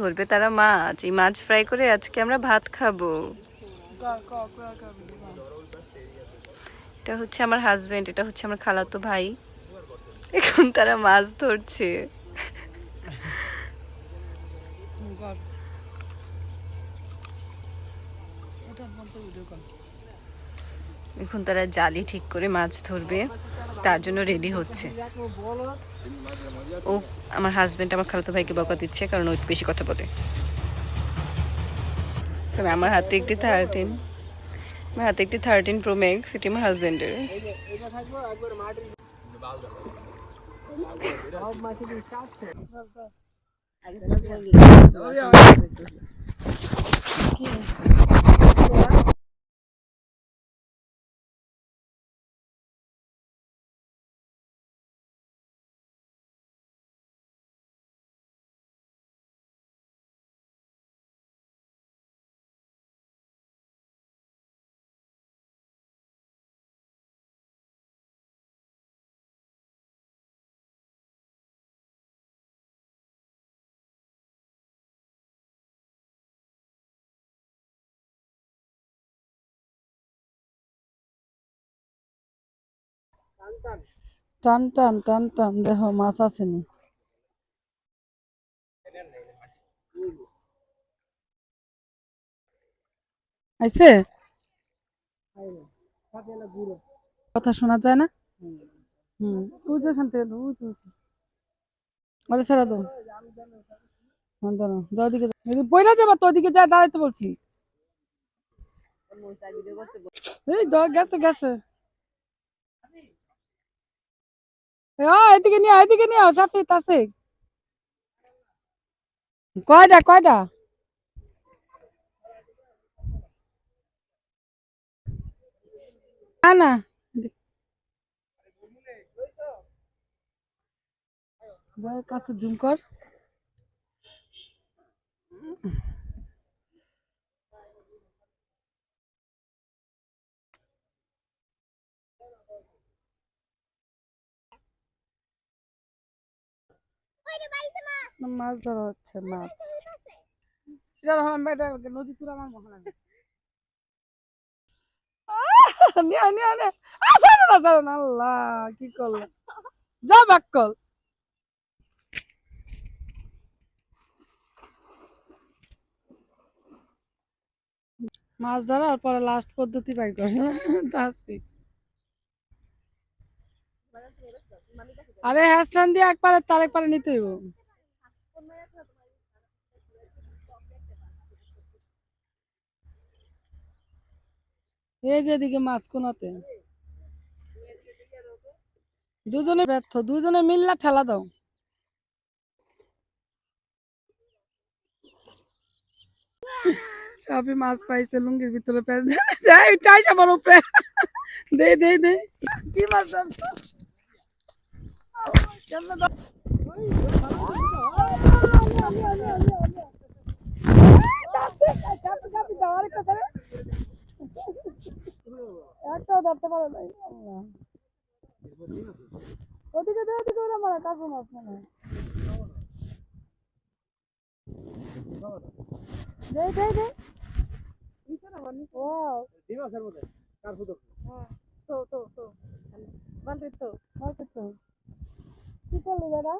ধরবে তারা মাছ। এই মাছ ফ্রাই করে আজকে আমরা ভাত খাব। এটা হচ্ছে আমার হাজবেন্ড এটা হচ্ছে আমার খালাতো ভাই। এখন তারা মাছ ধরছে। এখন তারা জালি ঠিক করে মাছ ধরবে। তার জন্য রেডি হচ্ছে। ও আমার হাজবেন্ড আমার খালাতো ভাইকে বকা দিচ্ছে, কারণ ও বেশি কথা বলে। কারণ আমার হাতে একটি থার্টিন আমার হাতে একটি থার্টিন প্রো ম্যাক্স এটি আমার হাজবেন্ডের টান টান টান টান, দেখো, মাছ আসেনি। আইছে? কথা শোনা যায় না? হুম, ওই যে এখান থেকে আরে যাও। এদিকে বইলা যাবা তো ওদিকে দাঁড়াইতে বলছি। গেছে গেছে এ, ও, এদিকে নিয়ে এদিকে নিয়ে সাফিত আছে। কয়টা কয়টা? না না। কাছে জুম কর। মাছ ধরা হচ্ছে মাছ। নদী তুলে আমার মহল নিয়ে নিয়ে নিয়ে আসানো না সারো না আল্লাহ কি করল? যা বাক কল মাছ ধরা আর পরে লাস্ট পদ্ধতি বাই করছে তাসপিক আরে হ্যাস্টান দিয়ে একবারে তার একবারে নিতে হইব। এই যে এদিকে মাছ কোনাতে দুজনে ব্যর্থ, দুজনে মিল্লা ঠেলা দাও। সবই মাছ পাইছে, লুঙ্গির ভিতরে সবার উপরে। দে দে দে। কি মাছ ধরছো? কেমনে ধর- ওই, চাপি, চাপি দাও, আরেকটা ধরে। একটাও ধরতে পারো নাই ওদিকে দে ওদিকে ওরা কাকু মাছ মনে হয় দে দে দে ওয়াও হ্যাঁ তো তো তো তো বালতি তো ¿Sí te ayudará?